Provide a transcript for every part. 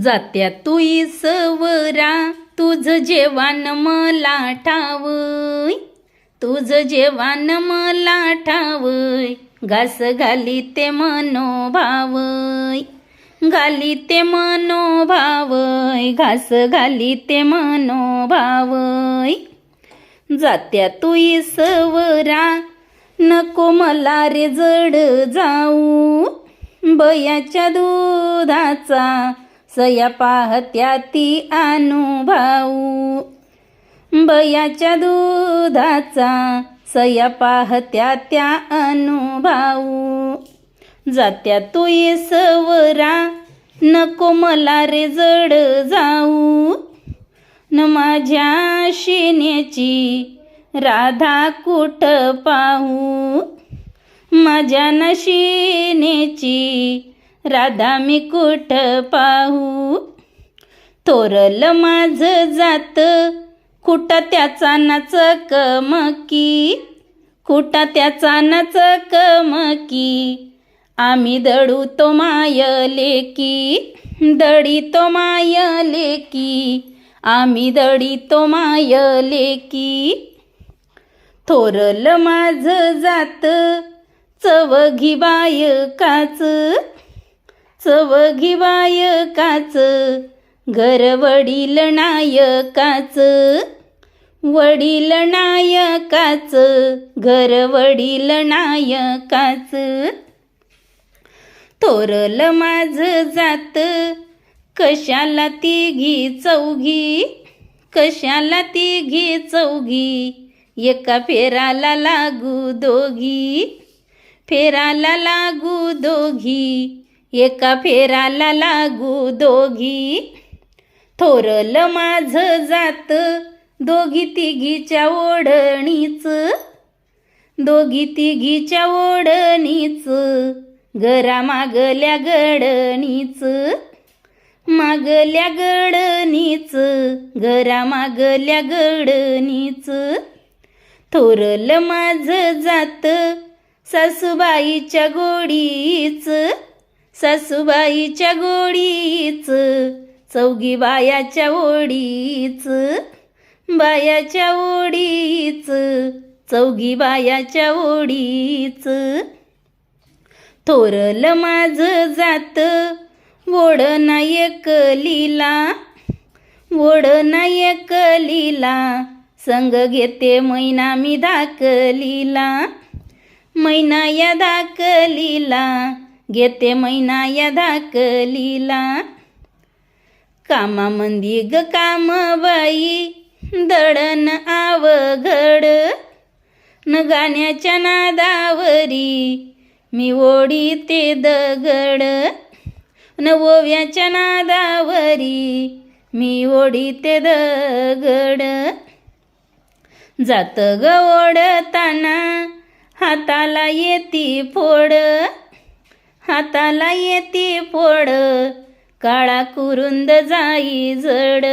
जात्या तू इसवरा तुझ जेवान मला ठावय. तुझ जेवान मला ठावय. घास घाली ते मनोभावय. घाली ते मनोभावय. घास घाली ते मनोभावय. जात्या तू इसवरा नको मला रे जड जाऊ. बयाच्या दुधाचा सया पाहत्या ती अनुभाऊ बयाच्या दुधाचा सया पाहत्या त्या अनुभाऊ जात्या तू सवरा नको मला रे जड जाऊ. न माझ्या शिण्याची राधा कुठ पाहू? माझ्या नशिनेची राधा मी कुठ पाहू? तोरल माझ जात कुठं त्याचा नाच कमकी? कुठं त्याचा नाच कमकी? आम्ही दडू तो मायले की दडी तो मायले की आम्ही दडी तो मायले की. थोरल माझ जात चवघी बायकाच चवघी बायकाच घर वडील नायकाच वडील नायकाच घर वडील नायकाच तोरल माझ जात कशाला तिघी चौघी कशाला तिघी चौघी एका फेराला लागू दोघी फेराला लागू दोघी एका फेराला लागू दोघी. थोरल माझ जात दोघी तिघीच्या ओढणीच. दोघी तिघीच्या ओढणीच घरा मागल्या गडणीच. मागल्या गडणीच घरा मागल्या गडणीच. थोरल माझ जात सासूबाईच्या गोडीच. सासूबाईच्या गोडीच चौगी बायाच्या ओढीच बायाच्या ओढीच चौगी बायाच्या ओढीच. थोरल माझ जात वोड नायक लीला वोड नायक लीला संग घेते मैना मी दाकलीला मैना या दाकलीला घेते मैना या धाकलीला. कामामंदी ग कामबाई दडण आवघड न गाण्याच्या नादावरी मी ओढी ते दगड. न ओव्याच्या नादावरी मी ओढी ते दगड. जात ग ओढताना हाताला येती फोड. हाताला येते फोड काळा कुरुंद जाई जड.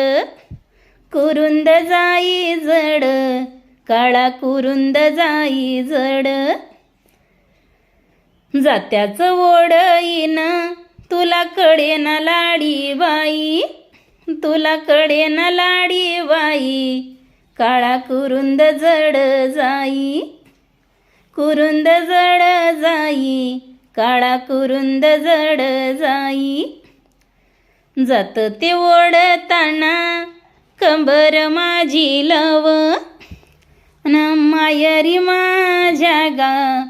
कुरुंद जाई जड काळा कुरुंद जाई जड. जात्याचं ओढईन तुला कडेन लाडी बाई. तुला कडेन लाडी बाई काळा कुरुंद जड जाई. कुरुंद जड जाई काळा कुरुंद जड जाई. जात ते ओढताना कंबर माझी लव. न मायरी माझ्या गा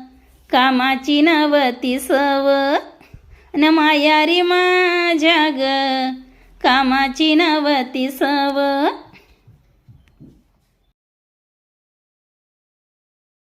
कामाची नवती सव. न मायारी माझ्या ग कामाची नवती सव.